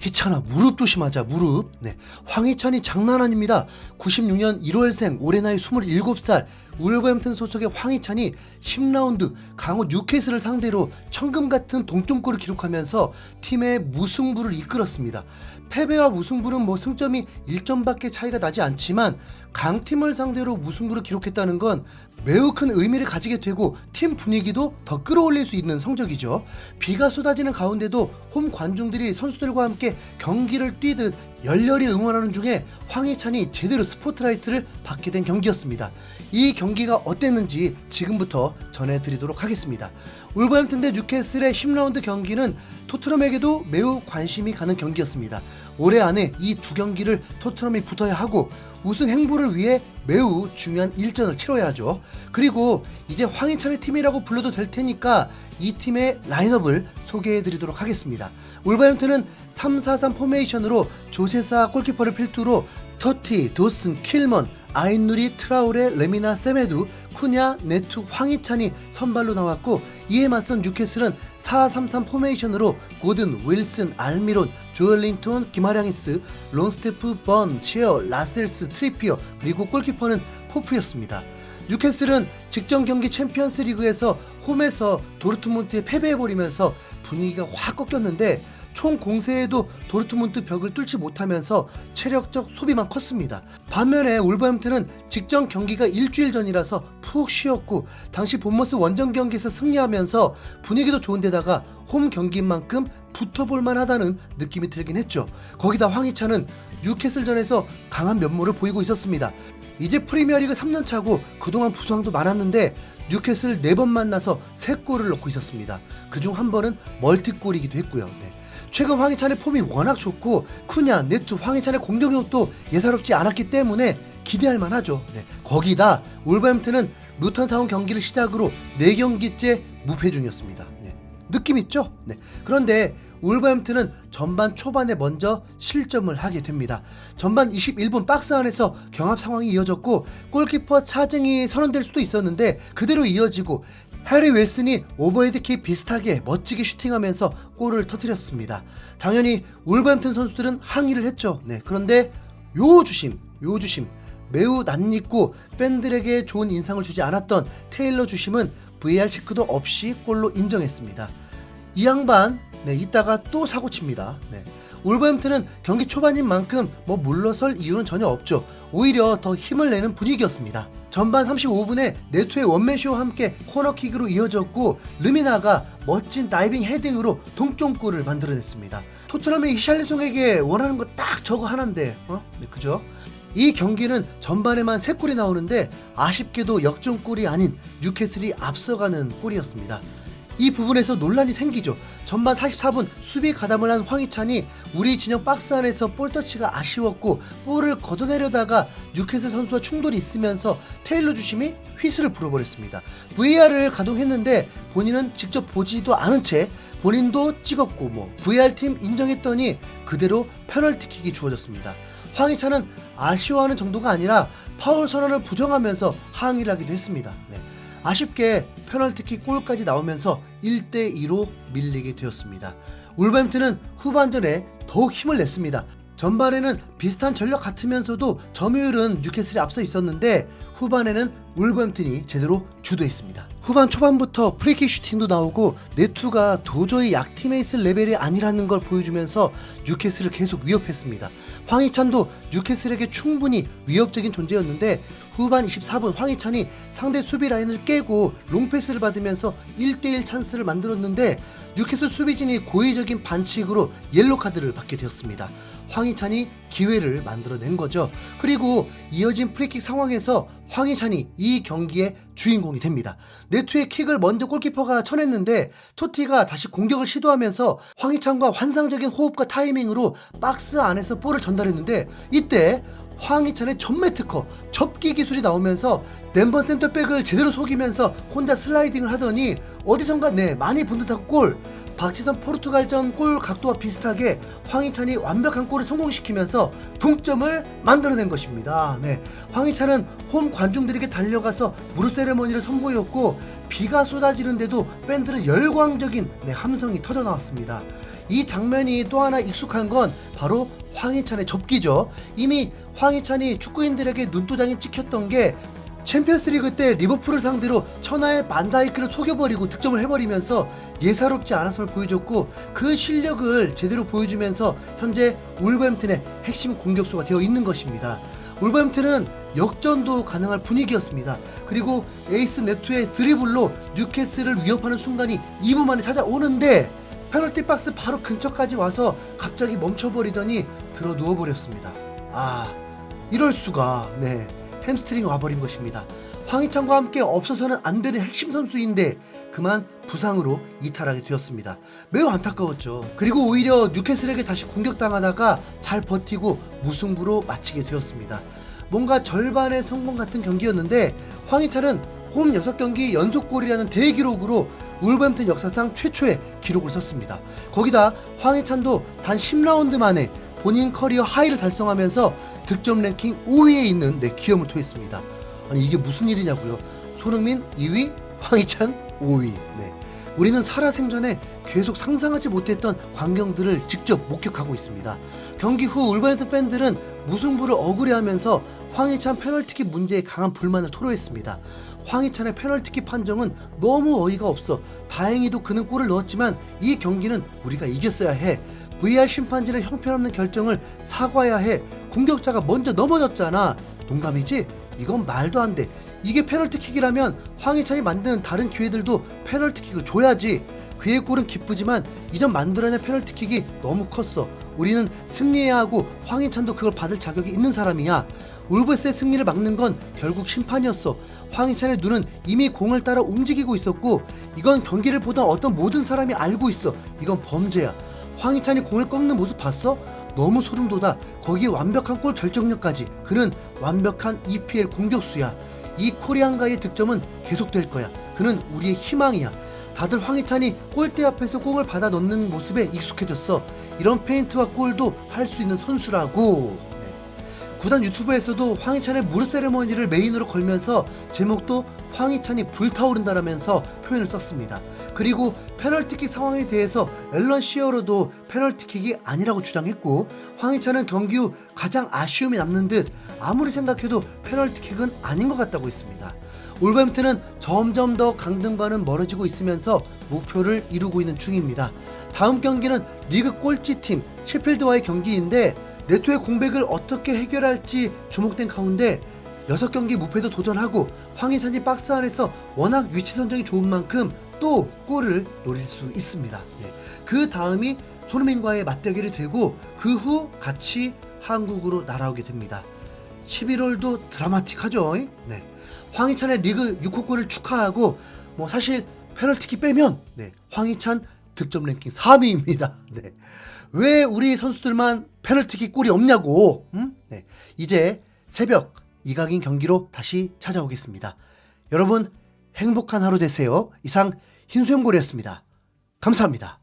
희찬아 무릎 조심하자 무릎. 네 황희찬이 장난 아닙니다. 96년 1월생 올해 나이 27살 울버햄튼 소속의 황희찬이 10라운드 강호 뉴캐슬을 상대로 천금 같은 동점골을 기록하면서 팀의 무승부를 이끌었습니다. 패배와 무승부는 뭐 승점이 1점밖에 차이가 나지 않지만 강팀을 상대로 무승부를 기록했다는 건 매우 큰 의미를 가지게 되고 팀 분위기도 더 끌어올릴 수 있는 성적이죠. 비가 쏟아지는 가운데도 홈 관중들이 선수들과 함께 경기를 뛰듯 열렬히 응원하는 중에 황희찬이 제대로 스포트라이트를 받게 된 경기였습니다. 이 경기가 어땠는지 지금부터 전해드리도록 하겠습니다. 울버햄튼 대 뉴캐슬의 10라운드 경기는 토트넘에게도 매우 관심이 가는 경기였습니다. 올해 안에 이 두 경기를 토트넘이 붙어야 하고 우승 행보를 위해 매우 중요한 일전을 치러야 하죠. 그리고 이제 황희찬의 팀이라고 불러도 될 테니까 이 팀의 라인업을 소개해 드리도록 하겠습니다. 울버햄튼은 3-4-3 포메이션으로 조 세사 골키퍼를 필두로 토티, 도슨, 킬먼, 아인누리, 트라우레, 레미나, 세메두, 쿠냐, 네투, 황희찬이 선발로 나왔고 이에 맞선 뉴캐슬은 4-3-3 포메이션으로 고든, 윌슨, 알미론, 조엘링톤, 기마량이스, 론스테프, 번, 셰어, 라셀스, 트리피어 그리고 골키퍼는 포프였습니다. 뉴캐슬은 직전 경기 챔피언스 리그에서 홈에서 도르트문트에 패배해버리면서 분위기가 확 꺾였는데 총 공세에도 도르트문트 벽을 뚫지 못하면서 체력적 소비만 컸습니다. 반면에 울버햄튼은 직전 경기가 일주일 전이라서 푹 쉬었고 당시 본머스 원정 경기에서 승리하면서 분위기도 좋은데다가 홈 경기인 만큼 붙어볼 만 하다는 느낌이 들긴 했죠. 거기다 황희찬은 뉴캐슬전에서 강한 면모를 보이고 있었습니다. 이제 프리미어리그 3년 차고 그동안 부상도 많았는데 뉴캐슬 4번 만나서 3골을 넣고 있었습니다. 그중 한 번은 멀티골이기도 했고요. 네. 최근 황희찬의 폼이 워낙 좋고 쿠냐, 네투, 황희찬의 공격력도 예사롭지 않았기 때문에 기대할 만하죠. 네. 거기다 울버햄튼은 루턴타운 경기를 시작으로 4경기째 무패 중이었습니다. 네. 느낌 있죠? 네. 그런데 울버햄튼은 전반 초반에 먼저 실점을 하게 됩니다. 전반 21분 박스 안에서 경합 상황이 이어졌고 골키퍼 차징이 선언될 수도 있었는데 그대로 이어지고 해리 윌슨이 오버헤드킥 비슷하게 멋지게 슈팅하면서 골을 터뜨렸습니다. 당연히 울버햄튼 선수들은 항의를 했죠. 네. 그런데 요 주심, 요 주심 매우 낯익고 팬들에게 좋은 인상을 주지 않았던 테일러 주심은 VAR 체크도 없이 골로 인정했습니다. 이 양반 네, 이따가 또 사고 칩니다. 네. 울버햄튼은 경기 초반인 만큼 뭐 물러설 이유는 전혀 없죠. 오히려 더 힘을 내는 분위기였습니다. 전반 35분에 네투의 원맨쇼와 함께 코너킥으로 이어졌고 르미나가 멋진 다이빙 헤딩으로 동점골을 만들어냈습니다. 토트넘이 히샬리송에게 원하는 거 딱 저거 하나인데, 어? 네, 그죠? 이 경기는 전반에만 3골이 나오는데 아쉽게도 역전골이 아닌 뉴캐슬이 앞서가는 골이었습니다. 이 부분에서 논란이 생기죠. 전반 44분 수비 가담을 한 황희찬이 우리 진영 박스 안에서 볼 터치가 아쉬웠고 볼을 걷어내려다가 뉴캐슬 선수와 충돌이 있으면서 테일러 주심이 휘슬을 불어버렸습니다. VR을 가동했는데 본인은 직접 보지도 않은 채 본인도 찍었고 뭐 VR 팀 인정했더니 그대로 페널티킥이 주어졌습니다. 황희찬은 아쉬워하는 정도가 아니라 파울 선언을 부정하면서 항의를 하기도 했습니다. 네. 아쉽게 페널티킥 골까지 나오면서 1대2로 밀리게 되었습니다. 울버햄튼은 후반전에 더욱 힘을 냈습니다. 전반에는 비슷한 전력 같으면서도 점유율은 뉴캐슬이 앞서 있었는데 후반에는 울버햄튼이 제대로 주도했습니다. 후반 초반부터 프리킥 슈팅도 나오고 네투가 도저히 약팀에 있을 레벨이 아니라는 걸 보여주면서 뉴캐슬을 계속 위협했습니다. 황희찬도 뉴캐슬에게 충분히 위협적인 존재였는데 후반 24분 황희찬이 상대 수비 라인을 깨고 롱패스를 받으면서 1대1 찬스를 만들었는데 뉴캐슬 수비진이 고의적인 반칙으로 옐로 카드를 받게 되었습니다. 황희찬이 기회를 만들어낸 거죠. 그리고 이어진 프리킥 상황에서 황희찬이 이 경기의 주인공이 됩니다. 네투의 킥을 먼저 골키퍼가 쳐냈는데 토티가 다시 공격을 시도하면서 황희찬과 환상적인 호흡과 타이밍으로 박스 안에서 볼을 전달했는데 이때 황희찬의 전매 특허 접기 기술이 나오면서 덴번 센터백을 제대로 속이면서 혼자 슬라이딩을 하더니 어디선가 네 많이 본 듯한 골 박지선 포르투갈전 골 각도와 비슷하게 황희찬이 완벽한 골을 성공시키면서 동점을 만들어낸 것입니다. 네, 황희찬은 홈 관중들에게 달려가서 무릎 세레머니를 선보였고 비가 쏟아지는데도 팬들은 열광적인 네, 함성이 터져 나왔습니다. 이 장면이 또 하나 익숙한 건 바로 황희찬의 접기죠. 이미 황희찬이 축구인들에게 눈도장이 찍혔던 게 챔피언스리그 때 리버풀을 상대로 천하의 만다이크를 속여버리고 득점을 해버리면서 예사롭지 않았음을 보여줬고 그 실력을 제대로 보여주면서 현재 울버햄튼의 핵심 공격수가 되어 있는 것입니다. 울버햄튼은 역전도 가능할 분위기였습니다. 그리고 에이스 네투의 드리블로 뉴캐슬을 위협하는 순간이 2분 만에 찾아오는데 페널티 박스 바로 근처까지 와서 갑자기 멈춰버리더니 들어 누워버렸습니다. 아, 이럴 수가. 네. 햄스트링이 와버린 것입니다. 황희찬과 함께 없어서는 안 되는 핵심 선수인데 그만 부상으로 이탈하게 되었습니다. 매우 안타까웠죠. 그리고 오히려 뉴캐슬에게 다시 공격당하다가 잘 버티고 무승부로 마치게 되었습니다. 뭔가 절반의 성공 같은 경기였는데 황희찬은 홈 6경기 연속골이라는 대기록으로 울버햄튼 역사상 최초의 기록을 썼습니다. 거기다 황희찬도 단 10라운드 만에 본인 커리어 하이를 달성하면서 득점 랭킹 5위에 있는 내 기염을 토했습니다. 아니 이게 무슨 일이냐고요? 손흥민 2위, 황희찬 5위. 네. 우리는 살아생전에 계속 상상하지 못했던 광경들을 직접 목격하고 있습니다. 경기 후 울버햄튼 팬들은 무승부를 억울해하면서 황희찬 페널티킥 문제에 강한 불만을 토로했습니다. 황희찬의 페널티킥 판정은 너무 어이가 없어. 다행히도 그는 골을 넣었지만 이 경기는 우리가 이겼어야 해. VR 심판진의 형편없는 결정을 사과해야 해. 공격자가 먼저 넘어졌잖아. 농담이지? 이건 말도 안 돼. 이게 페널티킥이라면 황희찬이 만드는 다른 기회들도 페널티킥을 줘야지. 그의 골은 기쁘지만 이전 만들어낸 페널티킥이 너무 컸어. 우리는 승리해야 하고 황희찬도 그걸 받을 자격이 있는 사람이야. 울브스의 승리를 막는 건 결국 심판이었어. 황희찬의 눈은 이미 공을 따라 움직이고 있었고 이건 경기를 보던 어떤 모든 사람이 알고 있어. 이건 범죄야. 황희찬이 공을 꺾는 모습 봤어? 너무 소름 돋아. 거기에 완벽한 골 결정력까지. 그는 완벽한 EPL 공격수야. 이 코리안가의 득점은 계속될 거야. 그는 우리의 희망이야. 다들 황희찬이 골대 앞에서 공을 받아 넣는 모습에 익숙해졌어. 이런 페인트와 골도 할 수 있는 선수라고. 네. 구단 유튜브에서도 황희찬의 무릎 세레머니를 메인으로 걸면서 제목도 황희찬이 불타오른다라면서 표현을 썼습니다. 그리고 페널티킥 상황에 대해서 앨런 시어로도 페널티킥이 아니라고 주장했고 황희찬은 경기 후 가장 아쉬움이 남는 듯 아무리 생각해도 페널티킥은 아닌 것 같다고 했습니다. 울버햄튼은 점점 더 강등과는 멀어지고 있으면서 목표를 이루고 있는 중입니다. 다음 경기는 리그 꼴찌팀 셰필드와의 경기인데 네토의 공백을 어떻게 해결할지 주목된 가운데 6경기 무패도 도전하고 황희찬이 박스 안에서 워낙 위치 선정이 좋은 만큼 또 골을 노릴 수 있습니다. 예. 그 다음이 손흥민과의 맞대결이 되고 그 후 같이 한국으로 날아오게 됩니다. 11월도 드라마틱하죠. 네. 황희찬의 리그 6호 골을 축하하고 뭐 사실 페널티킥 빼면 네. 황희찬 득점 랭킹 3위입니다. 네. 왜 우리 선수들만 페널티킥 골이 없냐고. 음? 네. 이제 새벽 이각인 경기로 다시 찾아오겠습니다. 여러분 행복한 하루 되세요. 이상 흰수염고래였습니다. 감사합니다.